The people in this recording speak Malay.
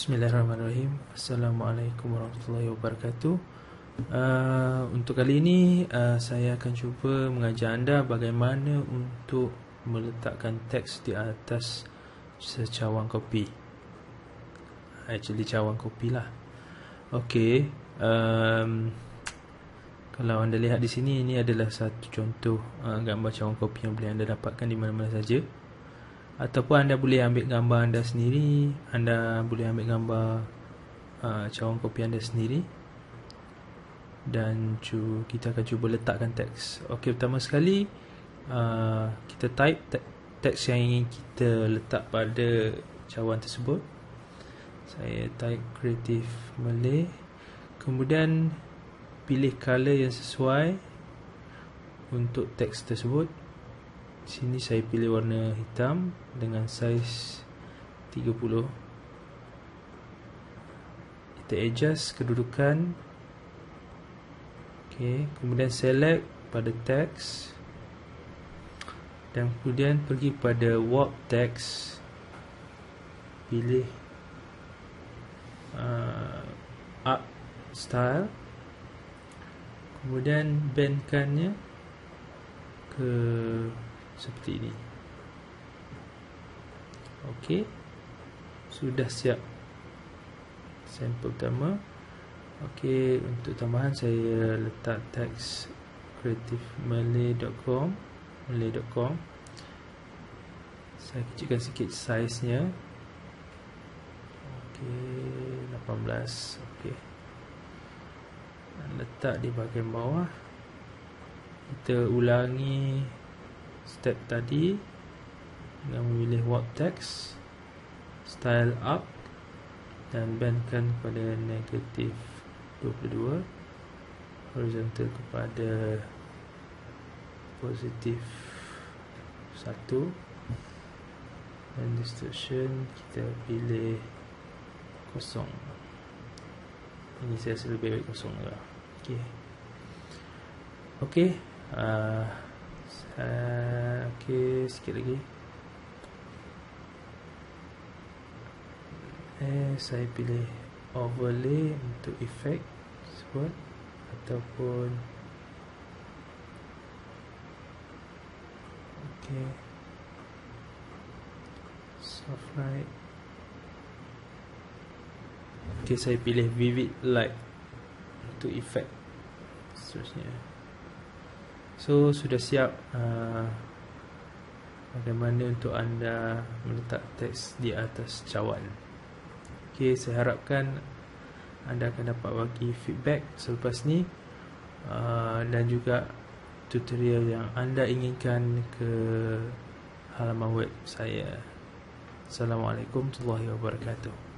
Bismillahirrahmanirrahim. Assalamualaikum warahmatullahi wabarakatuh. Uh, Untuk kali ini uh, Saya akan cuba mengajar anda Bagaimana untuk Meletakkan teks di atas Secawang kopi. Actually cawang kopi lah. Okay um, Kalau anda lihat di sini Ini adalah satu contoh uh, Gambar cawang kopi yang boleh anda dapatkan Di mana-mana saja Ataupun anda boleh ambil gambar anda sendiri Anda boleh ambil gambar uh, Cawan kopi anda sendiri. Dan cu, kita akan cuba letakkan teks. Okey, pertama sekali uh, Kita type te- teks yang ingin kita letak pada cawan tersebut. Saya type Creative Malay. Kemudian pilih color yang sesuai Untuk teks tersebut Sini saya pilih warna hitam dengan saiz 30. Kita adjust kedudukan. Okey, kemudian select pada teks dan kemudian pergi pada warp text. Pilih uh, up style. Kemudian bendkannya ke seperti ini. Ok sudah siap. Sampel pertama. Ok untuk tambahan saya letak teks creativemalay.com malay.com saya kecilkan sikit saiz nya ok 18 ok letak di bahagian bawah. Kita ulangi step tadi dengan memilih warp text style up dan bandkan kepada negatif 22 horizontal kepada positif 1 dan distortion kita pilih kosong. Ini saya lebih baik kosong lah ok ok uh, uh, Okey, sikit lagi. Eh, saya pilih overlay untuk efek tersebut Ataupun Okey. Soft light. Okey, saya pilih vivid light Untuk efek Seterusnya So sudah siap uh, Bagaimana untuk anda Meletak teks di atas cawan. Okay saya harapkan Anda akan dapat bagi feedback Selepas ni uh, Dan juga Tutorial yang anda inginkan Ke Halaman web saya. Assalamualaikum warahmatullahi wabarakatuh